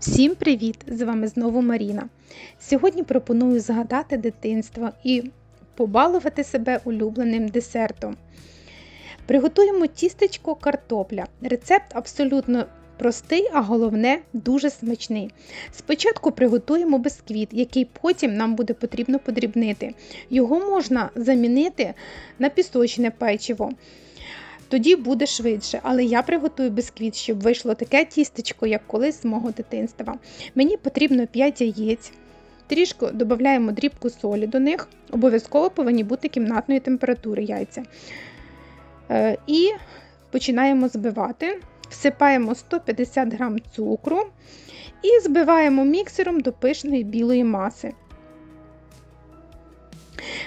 Всім привіт! З вами знову Маріна. Сьогодні пропоную згадати дитинство і побалувати себе улюбленим десертом. Приготуємо тістечко картопля. Рецепт абсолютно простий, а головне дуже смачний. Спочатку приготуємо бисквіт, який потім нам буде потрібно подрібнити. Його можна замінити на пісочне печиво тоді буде швидше. Але я приготую бісквіт, щоб вийшло таке тістечко, як колись з мого дитинства. Мені потрібно 5 яєць. Трішки додаємо дрібку солі до них, обов'язково повинні бути кімнатної температури яйця. Е, і починаємо збивати. Всипаємо 150 г цукру і збиваємо міксером до пишної білої маси.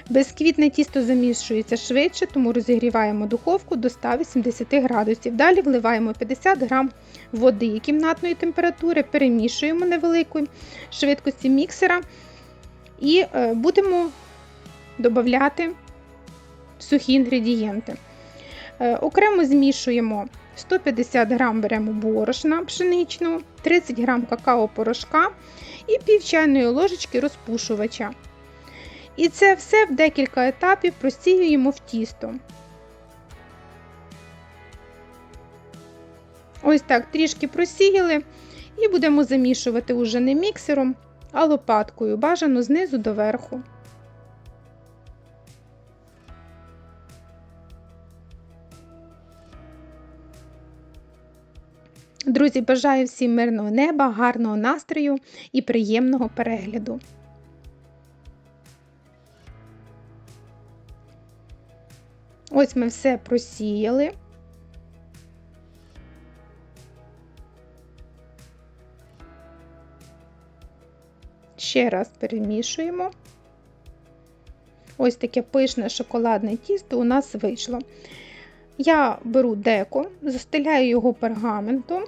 Безквітне тісто замішується швидше, тому розігріваємо духовку до 180 градусів. Далі вливаємо 50 г води кімнатної температури, перемішуємо невеликої швидкості міксера і е, будемо додати сухі інгредієнти. Е, окремо змішуємо 150 г беремо борошна пшеничного, 30 г какао-порошка і пів чайної ложечки розпушувача. І це все в декілька етапів просіюємо в тісто. Ось так трішки просіяли, і будемо замішувати уже не міксером, а лопаткою, бажано знизу до верху. Друзі, бажаю всім мирного неба, гарного настрою і приємного перегляду! Ось ми все просіяли. Ще раз перемішуємо. Ось таке пишне шоколадне тісто у нас вийшло. Я беру деко, застеляю його пергаментом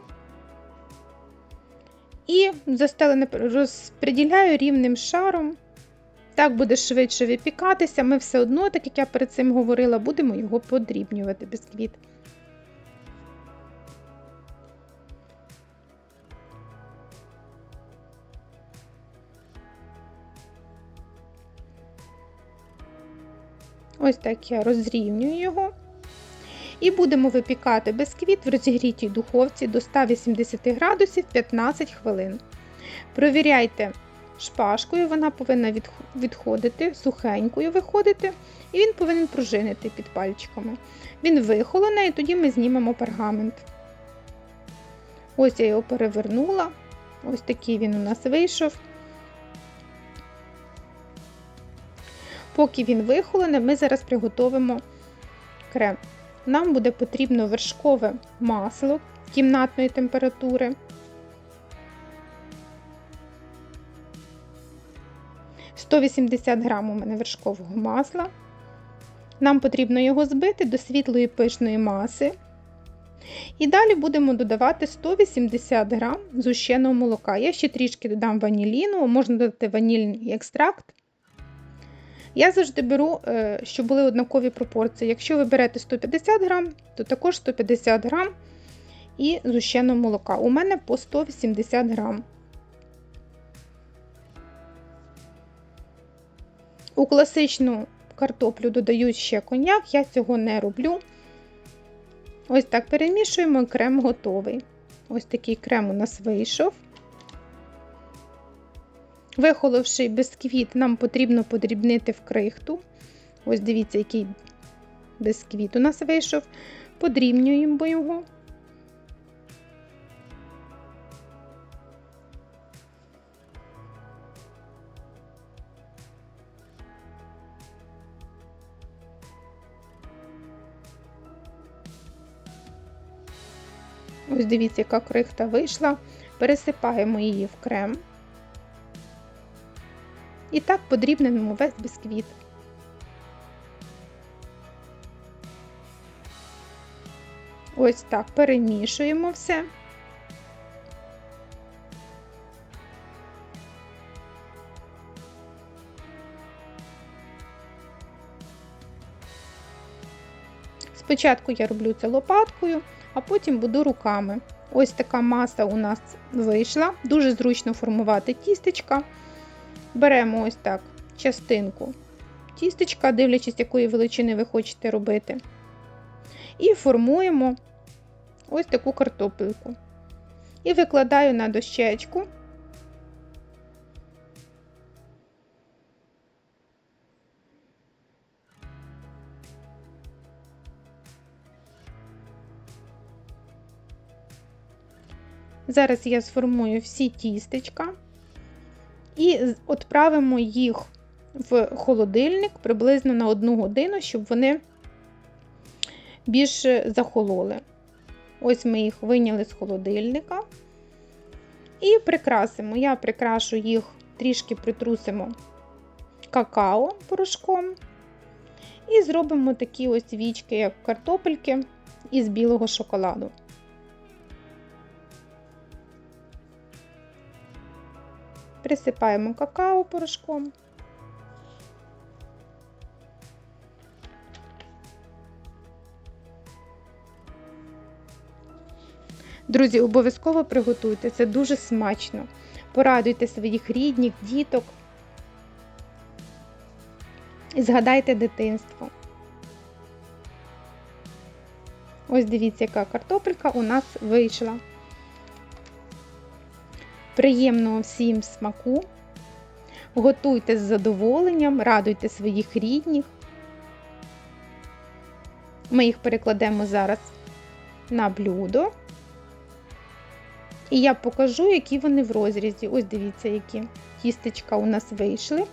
і застелене розподіляю рівним шаром так буде швидше випікатися, ми все одно, так як я перед цим говорила, будемо його подрібнювати бісквіт. Ось так я розрівнюю його. І будемо випікати бісквіт в розігрітій духовці до 180 градусів 15 хвилин. Провіряйте шпажкою, вона повинна відходити, сухенькою виходити, і він повинен пружинити під пальчиками. Він вихолоне, і тоді ми знімемо пергамент. Ось я його перевернула. Ось такий він у нас вийшов. Поки він вихолоне, ми зараз приготовимо крем. Нам буде потрібно вершкове масло кімнатної температури. 180 грам у мене вершкового масла. Нам потрібно його збити до світлої пишної маси. І далі будемо додавати 180 грам зущеного молока. Я ще трішки додам ваніліну, можна додати ванільний екстракт. Я завжди беру, е, щоб були однакові пропорції. Якщо ви берете 150 грам, то також 150 грам і зущеного молока. У мене по 180 грам. У класичну картоплю додають ще коньяк, я цього не роблю. Ось так перемішуємо, і крем готовий. Ось такий крем у нас вийшов. Вихоливши бисквіт, нам потрібно подрібнити в крихту. Ось дивіться, який бисквіт у нас вийшов. Подрібнюємо його. Ось дивіться, яка крихта вийшла. Пересипаємо її в крем. І так подрібнемо весь бісквіт. Ось так перемішуємо все. Спочатку я роблю це лопаткою, а потім буду руками. Ось така маса у нас вийшла. Дуже зручно формувати тістечка. Беремо ось так частинку тістечка, дивлячись, якої величини ви хочете робити. І формуємо ось таку картопельку. І викладаю на дощечку. Зараз я сформую всі тістечка і відправимо їх в холодильник приблизно на одну годину, щоб вони більше захололи. Ось ми їх виняли з холодильника і прикрасимо. Я прикрашу їх, трішки притрусимо какао порошком. І зробимо такі ось вічки, як картопельки із білого шоколаду. Присипаємо какао порошком. Друзі, обов'язково приготуйте, це дуже смачно. Порадуйте своїх рідних, діток. І згадайте дитинство. Ось дивіться, яка картопелька у нас вийшла. Приємного всім смаку. Готуйте з задоволенням, радуйте своїх рідних. Ми їх перекладемо зараз на блюдо. І я покажу, які вони в розрізі. Ось дивіться, які кістечка у нас вийшли.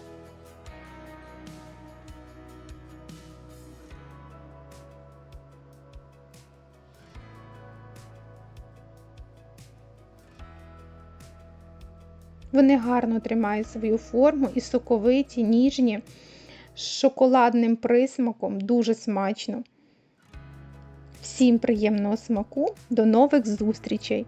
Вони гарно тримають свою форму і соковиті, ніжні, з шоколадним присмаком, дуже смачно. Всім приємного смаку, до нових зустрічей!